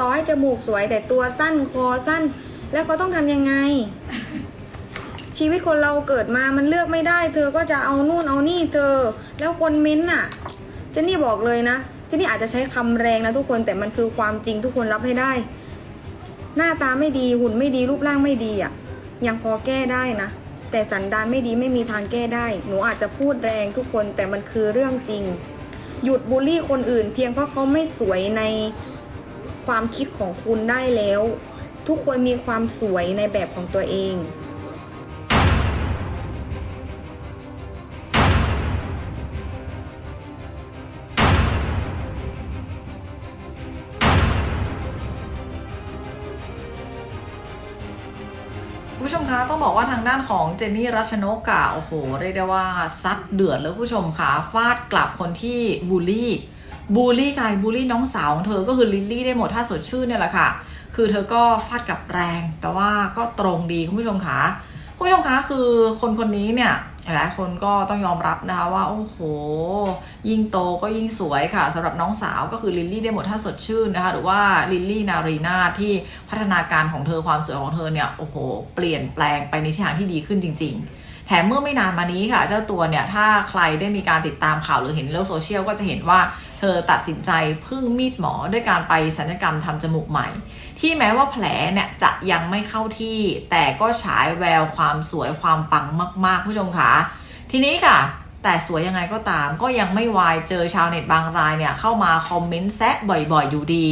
ต่อให้จมูกสวยแต่ตัวสั้นคอสั้น แล้วเขาต้องทำยังไง ชีวิตคนเราเกิดมามันเลือกไม่ได้ เธอก็จะเอานู่นเอานี่เธอ แล้วคนเม้นต์น่ะเจนนี่บอกเลยนะเจนนี่อาจจะใช้คำแรงนะทุกคนแต่มันคือความจริงทุกคนรับให้ได้ หน้าตาไม่ดีหุ่นไม่ดีรูปร่างไม่ดีอะยังพอแก้ได้นะแต่สันดานไม่ดีไม่มีทางแก้ได้ หนูอาจจะพูดแรงทุกคนแต่มันคือเรื่องจริง หยุดบูลลี่คนอื่น เพียงเพราะเขาไม่สวยใน ความคิดของคุณได้แล้ว ทุกคนมีความสวยในแบบของตัวเองผู้ชมคะต้องบอกว่าทางด้านของเจนนี่รัชนกอะโอ้โห เรียกได้ว่าซัดเดือดเลยผู้ชมคะฟาดกลับคนที่บูลลี่ บูลลี่ใครบูลลี่น้องสาวของเธอก็คือลิลลี่ได้หมดถ้าสดชื่นเนี่ยแหละค่ะ คือเธอก็ฟาดกับแรง แต่ว่าก็ตรงดีคุณผู้ชมคะคุณผู้ชมคะคือคนคนนี้เนี่ยหลายคนก็ต้องยอมรับนะคะว่า โอ้โห ยิ่งโตก็ยิ่งสวยค่ะสำหรับน้องสาวก็คือลิลลี่ได้หมดถ้าสดชื่นนะคะ หรือว่าลิลลี่นารีนาที่พัฒนาการของเธอความสวยของเธอเนี่ยโอ้โห เปลี่ยนแปลงไปในทิศทางที่ดีขึ้นจริง ๆ แถมเมื่อไม่นานมานี้ค่ะ เจ้าตัวเนี่ย ถ้าใครได้มีการติดตามข่าวหรือเห็นโลกโซเชียลก็จะเห็นว่า เธอตัดสินใจพึ่งมีดหมอด้วยการไปศัลยกรรมทำจมูกใหม่ ที่แม้ว่าแผลเนี่ยจะยังไม่เข้าที่ แต่ก็ฉายแววความสวยความปังมากๆผู้ชมค่ะทีนี้ค่ะ แต่สวยยังไงก็ตาม ก็ยังไม่วายเจอชาวเน็ตบางรายเนี่ยเข้ามาคอมเมนต์แซะบ่อยๆอยู่ดี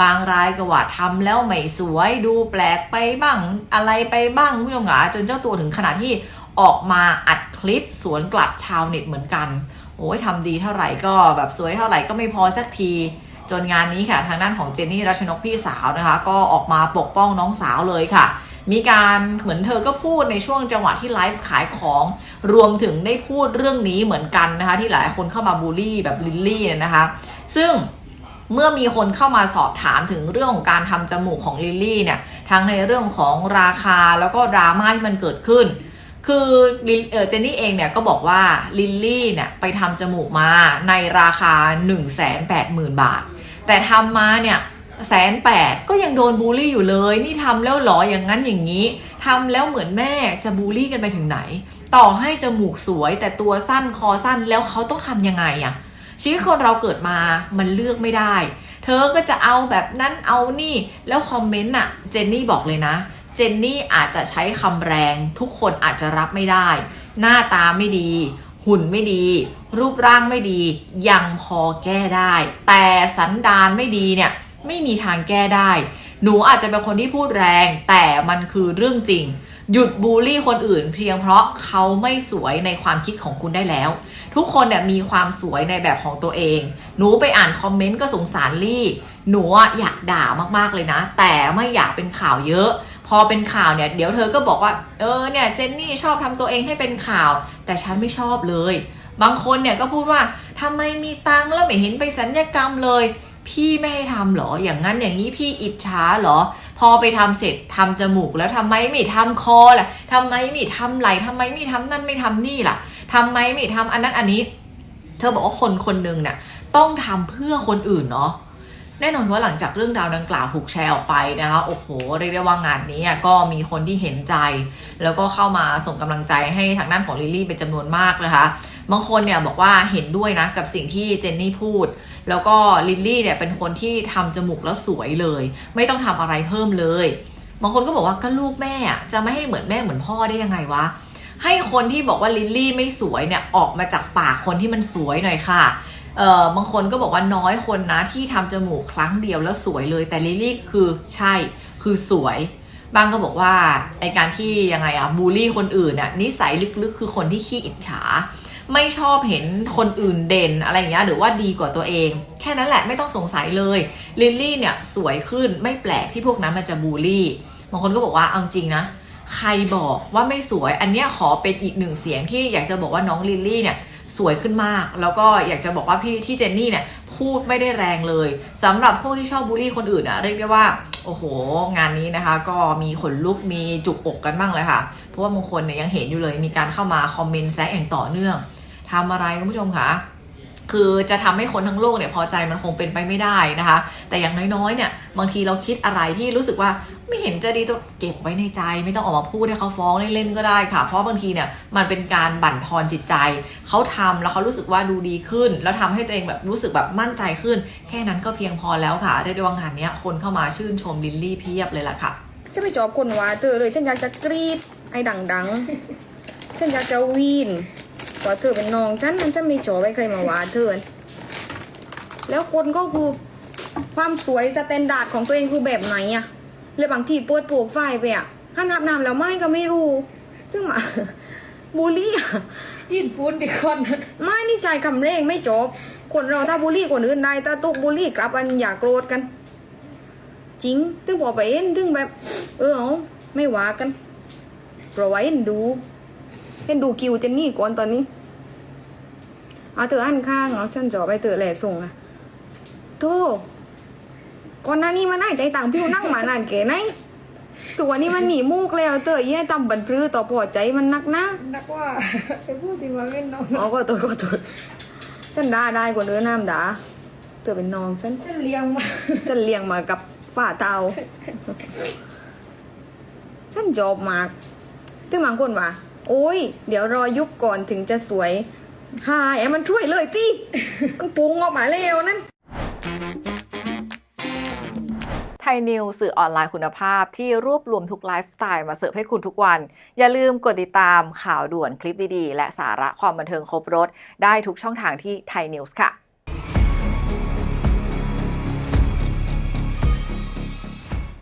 บางรายก็ว่าทำแล้วไม่สวยดูแปลกไปบ้างอะไรไปบ้างผู้ชมคะจนเจ้าตัวถึงขนาดที่ ออกมาอัดคลิปสวนกลับชาวเน็ตเหมือนกัน โอ้ยทำดีเท่าไหร่ก็แบบสวยเท่าไหร่ก็ไม่พอสักที จนงานนี้ค่ะ ทางด้านของเจนนี่รัชนกพี่สาวนะคะ ก็ออกมาปกป้องน้องสาวเลยค่ะ มีการเหมือนเธอก็พูดในช่วงจังหวะที่ไลฟ์ขายของ รวมถึงได้พูดเรื่องนี้เหมือนกันนะคะ ที่หลายคนเข้ามาบูลลี่แบบลิลลี่เนี่ยนะคะ ซึ่งเมื่อมีคนเข้ามาสอบถามถึงเรื่องของการทำจมูกของลิลลี่เนี่ย ทั้งในเรื่องของราคาแล้วก็ดราม่าที่มันเกิดขึ้น คือเออเจนนี่เองเนี่ยก็บอกว่าลิลลี่เนี่ยไปทำจมูกมาในราคา 1 8 0 0 0 0 บาท แต่ทำมาเนี่ยแสนแปดก็ยังโดนบูลลี่อยู่เลย นี่ทำแล้วหรออย่างนั้นอย่างนี้ทำแล้วเหมือนแม่จะบูลลี่กันไปถึงไหน ต่อให้จมูกสวยแต่ตัวสั้นคอสั้นแล้วเขาต้องทำยังไงอะชีวิตคนเราเกิดมามันเลือกไม่ได้ เธอก็จะเอาแบบนั้นเอานี่แล้วคอมเมนต์อะเจนนี่บอกเลยนะ เจนนี่อาจจะใช้คำแรงทุกคนอาจจะรับไม่ได้ หน้าตาไม่ดี หุ่นไม่ดี รูปร่างไม่ดี ยังพอแก้ได้ แต่สันดานไม่ดีเนี่ยไม่มีทางแก้ได้ หนูอาจจะเป็นคนที่พูดแรง แต่มันคือเรื่องจริง หยุดบูลลี่คนอื่น เพียงเพราะเขาไม่สวยในความคิดของคุณได้แล้ว ทุกคนเนี่ยมีความสวยในแบบของตัวเอง หนูไปอ่านคอมเมนต์ก็สงสารลี่ หนูอะอยากด่ามากๆเลยนะ แต่ไม่อยากเป็นข่าวเยอะ พอเป็นข่าวเนี่ย เดี๋ยวเธอก็บอกว่า เออเนี่ยเจนนี่ชอบทำตัวเองให้เป็นข่าว แต่ฉันไม่ชอบเลย บางคนเนี่ยก็พูดว่าทำไมมีตังแล้วไม่เห็นไปสัญญกรรมเลย พี่ไม่ให้ทำเหรอ อย่างนั้นอย่างนี้พี่อิจฉาเหรอ พอไปทำเสร็จทำจมูกแล้วทำไมไม่ทำคอล่ะทำไมไม่ทำไหล่ทำไมไม่ทำนั่นไม่ทำนี่ล่ะทำไมไม่ทำอันนั้นอันนี้ เธอบอกว่าคนคนหนึ่งเนี่ยต้องทำเพื่อคนอื่นเนาะ แน่นอนว่าหลังจากเรื่องราวดังกล่าวถูกแชร์ออกไปนะคะโอ้โหเรียกได้ว่างานนี้ก็มีคนที่เห็นใจ แล้วก็เข้ามาส่งกำลังใจให้ทางด้านของลิลลี่เป็นจำนวนมากนะคะบางคนเนี่ยบอกว่าเห็นด้วยนะกับสิ่งที่เจนนี่พูด แล้วก็ลิลลี่เนี่ยเป็นคนที่ทำจมูกแล้วสวยเลย ไม่ต้องทำอะไรเพิ่มเลย บางคนก็บอกว่าก็ลูกแม่จะไม่ให้เหมือนแม่เหมือนพ่อได้ยังไงวะให้คนที่บอกว่าลิลลี่ไม่สวยเนี่ยออกมาจากปากคนที่มันสวยหน่อยค่ะ เอ่อบางคนก็บอกว่าน้อยคนนะที่ทำจมูกครั้งเดียวแล้วสวยเลย แต่ลิลลี่คือใช่คือสวย บางก็บอกว่าไอการที่ยังไงอะบูลลี่คนอื่นอะนิสัยลึกๆ คือคนที่ขี้อิจฉา ไม่ชอบเห็นคนอื่นเด่นอะไรอย่างเงี้ยหรือว่าดีกว่าตัวเอง แค่นั้นแหละไม่ต้องสงสัยเลยลิลลี่เนี่ยสวยขึ้นไม่แปลกที่พวกนั้นมันจะบูลลี่บางคนก็บอกว่าเอาจริงนะใครบอกว่าไม่สวย อันเนี้ยขอเป็นอีกหนึ่งเสียงที่อยากจะบอกว่าน้องลิลลี่เนี่ย สวยขึ้นมาก แล้วก็อยากจะบอกว่าพี่ที่เจนนี่เนี่ยพูดไม่ได้แรงเลยสำหรับพวกที่ชอบบูลลี่คนอื่นอะเรียกได้ว่าโอ้โห งานนี้นะคะ ก็มีขนลุกมีจุกอกกันบ้างเลยค่ะ เพราะว่าบางคนเนี่ยยังเห็นอยู่เลยมีการเข้ามาคอมเมนต์แซะอย่างต่อเนื่องทำอะไรคุณผู้ชมคะ คือจะทำให้คนทั้งโลกเนี่ยพอใจมันคงเป็นไปไม่ได้นะคะ แต่อย่างน้อยๆเนี่ยบางทีเราคิดอะไรที่รู้สึกว่าไม่เห็นจะดีต้องเก็บไว้ในใจ ไม่ต้องออกมาพูดให้เขาฟ้องเล่นๆก็ได้ค่ะ เพราะบางทีเนี่ยมันเป็นการบั่นทอนจิตใจ เขาทำแล้วเขารู้สึกว่าดูดีขึ้น แล้วทำให้ตัวเองแบบรู้สึกแบบมั่นใจขึ้น แค่นั้นก็เพียงพอแล้วค่ะได้ว่างานเนี้ยคนเข้ามาชื่นชมลิลลี่เพียบเลยล่ะค่ะฉันไม่ชอบคนว่าเธอเลยฉันอยากจะกรีดไอ้ดังๆฉันอยากจะวีน ว่าเธอเป็นน้องฉันมันฉันไม่ชอบไอ้ใครมาว่าเธอ แล้วคนก็คือความสวยสแตนดาร์ดของตัวเองคือแบบไหนอะเลยบางทีเปิดโปรไฟล์ไปอะถ้านับนามแล้วไม่ก็ไม่รู้ซึ่งมาบูลลี่อะยินพูดดีคนนั้นไม่นี่ใจคำเร่งไม่จบ คนเราถ้าบูลลี่คนอื่นได้ถ้าตุกบูลลี่กลับมันอย่าโกรธกัน จริง ถึงพอไปเห็นถึงแบบ เออเอาไม่ว่ากันเพราะว่าเห็นดู เห็นดูคิวเจนนี่ก่อนตอนนี้ เอาเธออันข้างเอาฉันจอไปเธอแหล่ส่งอะโธ่ก่อนหน้านี้มันน่าใจต่างพิวนั่งมานานเก๋ไหนตัวนี้มันหนีมูกแล้วเธอยี่ให้ตำบันพรือต่อพอใจมันนักนะนักว่าไปพูดที่มาเป็นน้องอ๋อก็ตัวก็ตัวฉันด่าได้กว่าเนื้อน้ำด่าเธอเป็นน้องฉันจะเลี้ยงมาฉันเลี้ยงมากับฝ่าเตาฉันจอบมากถึงบางคนว่า โอ้ย เดี๋ยวรอยุบก่อนถึงจะสวยหายแอมันช่วยเลยตีมันปรุงออกมาแล้วนั่นไทยนิวสื่อออนไลน์คุณภาพที่รวบรวมทุกไลฟ์สไตล์มาเสิร์ฟให้คุณทุกวัน อย่าลืมกดติดตามข่าวด่วนคลิปดีๆ และสาระความบันเทิงครบรถ ได้ทุกช่องทางที่ไทยนิวส์ค่ะ